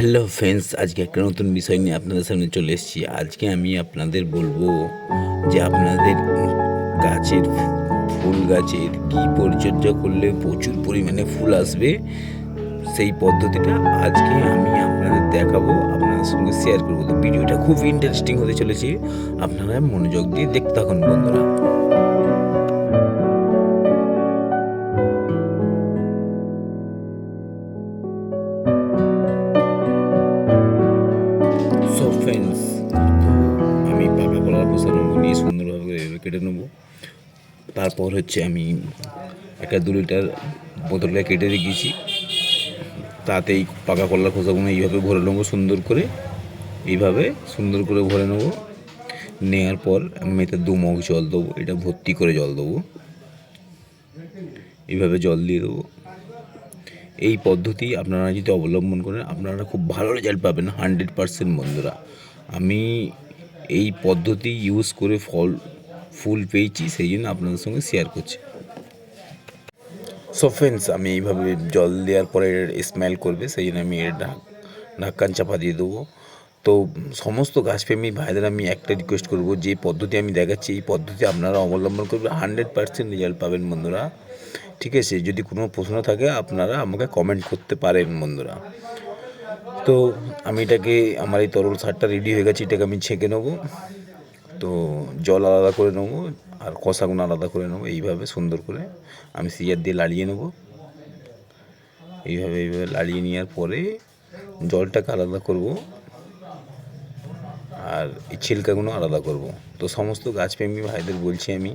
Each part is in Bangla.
হ্যালো ফ্রেন্ডস, আজকে একটা নতুন বিষয় নিয়ে আপনাদের সামনে চলে এসেছি। আজকে আমি আপনাদের বলব যে আপনাদের গাছের ফুল গাছের কী পরিচর্যা করলে প্রচুর পরিমাণে ফুল আসবে, সেই পদ্ধতিটা আজকে আমি আপনাদের দেখাবো, আপনাদের সঙ্গে শেয়ার করব। ভিডিওটা খুব ইন্টারেস্টিং হতে চলেছে, আপনারা মনোযোগ দিয়ে দেখতে থাকুন বন্ধুরা। সো আমি পাকা কলার নেব, নিয়ে সুন্দরভাবে কেটে নেব। তারপর হচ্ছে আমি একটা দু লিটার বোতলটা কেটে রেখেছি। তাতেই পাকা কলার খোসাগুলো এইভাবে ভরে নেব সুন্দর করে। এইভাবে সুন্দর করে ভরে নেব। নেওয়ার পর আমি এতে দু মগ জল দেবো, এটা ভর্তি করে জল দেবো। এইভাবে জল দিয়ে দেবো। এই পদ্ধতি আপনারা যদি অবলম্বন করেন, আপনারা খুব ভালো রেজাল্ট পাবেন হান্ড্রেড পারসেন্ট বন্ধুরা। আমি এই পদ্ধতি ইউজ করে ফল, ফুল পেয়েছি, সেই জন্য আপনাদের সঙ্গে শেয়ার করছি। সো ফ্রেন্ডস আমি এইভাবে জল দেওয়ার পরে স্মেল করবে, সেই জন্য আমি এর ঢাক ঢাক্কান চাপা দিয়ে দেবো। তো সমস্ত গাছপ্রেমী ভাইদের আমি একটা রিকোয়েস্ট করব, যে পদ্ধতি আমি দেখাচ্ছি, এই পদ্ধতি আপনারা অবলম্বন করবে হান্ড্রেড পার্সেন্ট রেজাল্ট পাবেন বন্ধুরা। ঠিক আছে, যদি কোনো প্রশ্ন থাকে আপনারা আমাকে কমেন্ট করতে পারেন বন্ধুরা। তো আমি এটাকে, আমার এই তরল সারটা রেডি হয়ে গেছে, এটাকে আমি ছেঁকে নেব। তো জল আলাদা করে নেব, আর কষাগুলো আলাদা করে নেব, এইভাবে সুন্দর করে আমি সিজার দিয়ে লাড়িয়ে নেব। এইভাবে এইভাবে লাড়িয়ে নেওয়ার পরে জলটাকে আলাদা করব, আর এই ছিলকাগুলো আলাদা করব। তো সমস্ত গাছপ্রেমী ভাইদের বলছি আমি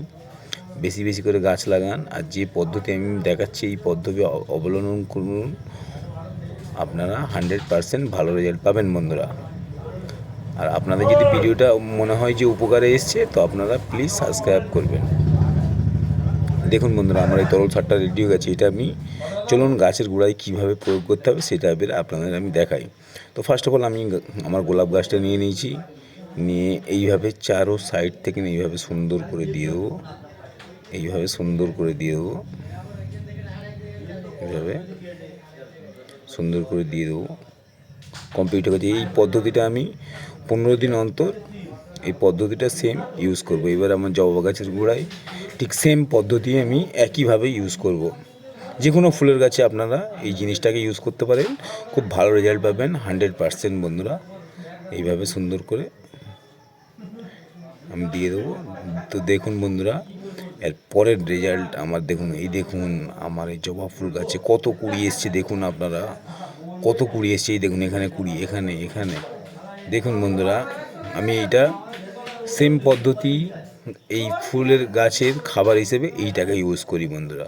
বেশি বেশি করে গাছ লাগান আর যে পদ্ধতি আমি দেখাচ্ছি, এই পদ্ধতি অবলম্বন করুন। আপনারা হান্ড্রেড পারসেন্ট ভালো রেজাল্ট পাবেন বন্ধুরা। আর আপনাদের যদি ভিডিওটা মনে হয় যে উপকারে এসছে, তো আপনারা প্লিজ সাবস্ক্রাইব করবেন। দেখুন বন্ধুরা, আমার এই তরল সারটা রেডি হয়ে গেছে, এটা আমি চলুন গাছের গোড়ায় কীভাবে প্রয়োগ করতে হবে সেটা এবার আপনাদের আমি দেখাই। তো ফার্স্ট অফ অল আমি আমার গোলাপ গাছটা নিয়ে নিয়েছি। নিয়ে এইভাবে চারো সাইড থেকে এইভাবে সুন্দর করে দিয়ে দেবো। এইভাবে সুন্দর করে দিয়ে দেবো। এইভাবে সুন্দর করে দিয়ে দেবো। কম্পিউটার কাছে এই পদ্ধতিটা আমি পনেরো দিন অন্তর এই পদ্ধতিটা সেম ইউজ করব। এবার আমার জবা গাছের গোড়ায় ঠিক সেম পদ্ধতি আমি একইভাবে ইউজ করব। যে কোনো ফুলের গাছে আপনারা এই জিনিসটাকে ইউজ করতে পারেন। খুব ভালো রেজাল্ট পাবেন হান্ড্রেড পারসেন্ট বন্ধুরা। এইভাবে সুন্দর করে আমি দিয়ে দেবো। তো দেখুন বন্ধুরা এর পরের রেজাল্ট আমার দেখুন, এই দেখুন, আমার এই জবা ফুল গাছে কত কুড়ি এসছে, দেখুন আপনারা। কত কুড়ি এসছে, এই দেখুন, এখানে কুড়ি, এখানে এখানে। দেখুন বন্ধুরা, আমি এইটা সেম পদ্ধতি এই ফুলের গাছের খাবার হিসেবে এইটাকে ইউজ করি বন্ধুরা।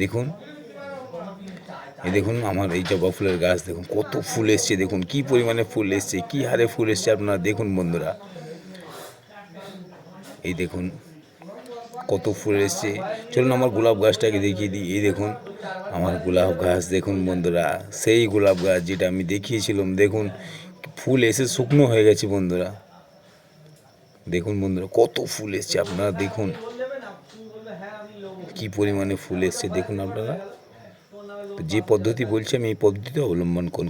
দেখুন, এই দেখুন, আমার এই জবা ফুলের গাছ, দেখুন, কত ফুল এসছে, দেখুন, কি পরিমাণে ফুল এসছে, কি হারে ফুল এসছে আপনারা দেখুন বন্ধুরা। এই দেখুন কত ফুল এসছে। চলুন আমার গোলাপ গাছটাকে দেখিয়ে দিই। এই দেখুন, আমার গোলাপ গাছ। দেখুন বন্ধুরা, সেই গোলাপ গাছ যেটা আমি দেখিয়েছিলাম, দেখুন, ফুল এসে শুকনো হয়ে গেছে বন্ধুরা। দেখুন বন্ধুরা, কত ফুল এসছে। আপনারা দেখুন, কি পরিমাণে ফুল এসছে। দেখুন আপনারা, যে পদ্ধতি বলছি আমি, এই পদ্ধতিতে অবলম্বন করুন